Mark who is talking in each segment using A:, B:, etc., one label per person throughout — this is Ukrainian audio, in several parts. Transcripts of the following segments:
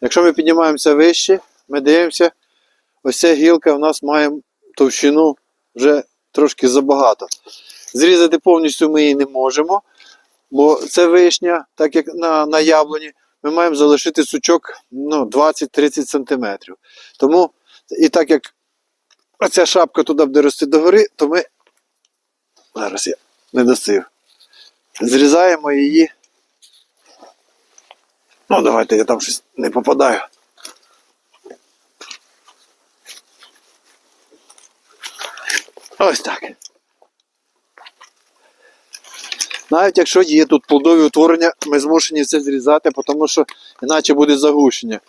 A: Якщо ми піднімаємося вище, ми дивимося, ось ця гілка у нас має товщину вже трошки забагато. Зрізати повністю ми її не можемо, бо це вишня, так як на, на яблуні, ми маємо залишити сучок ну, 20-30 см. Тому, і так як оця шапка туди буде рости догори, то ми. Зараз я не досив. Зрізаємо її. Ну, давайте я там щось не попадаю. Ось так. Навіть якщо є тут плодові утворення, ми змушені це зрізати, тому що іначе буде загущення.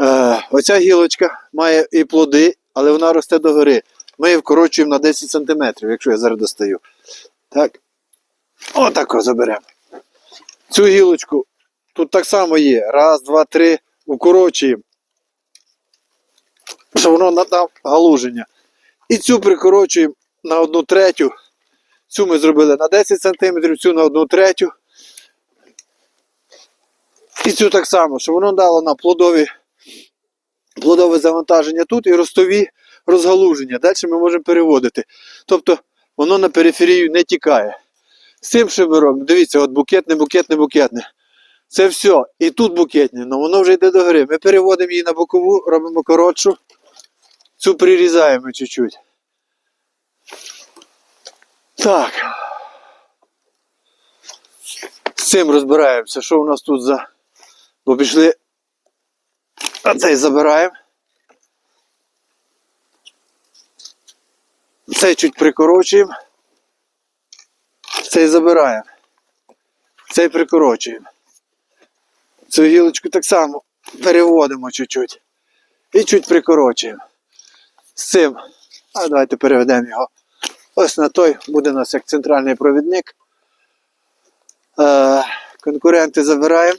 A: Е, оця гілочка має і плоди, але вона росте догори. Ми її вкорочуємо на 10 см, якщо я зараз достаю. Так. Отако заберемо. Цю гілочку тут так само є. Раз, два, три. Укорочуємо. Щоб воно надав галуження. І цю прикорочуємо на одну третю. Цю ми зробили на 10 см, цю на одну третю. І цю так само, щоб воно дало на плодові, плодове завантаження тут і ростові розгалуження. Далі ми можемо переводити. Тобто воно на периферію не тікає. З цим що ми робимо? Дивіться, от букетне, букетне, букетне. Це все. І тут букетне, але воно вже йде до гори. Ми переводимо її на бокову, робимо коротшу. Цю прирізаємо чуть-чуть. Так. З цим розбираємося, що у нас тут за. Бо пішли. А цей забираємо. Цей чуть прикорочуємо. Цей забираємо. Цей прикорочуємо. Цю гілочку так само переводимо чуть-чуть. І чуть прикорочуємо. З цим. А давайте переведемо його. Ось на той буде у нас як центральний провідник. Е, конкуренти забираємо.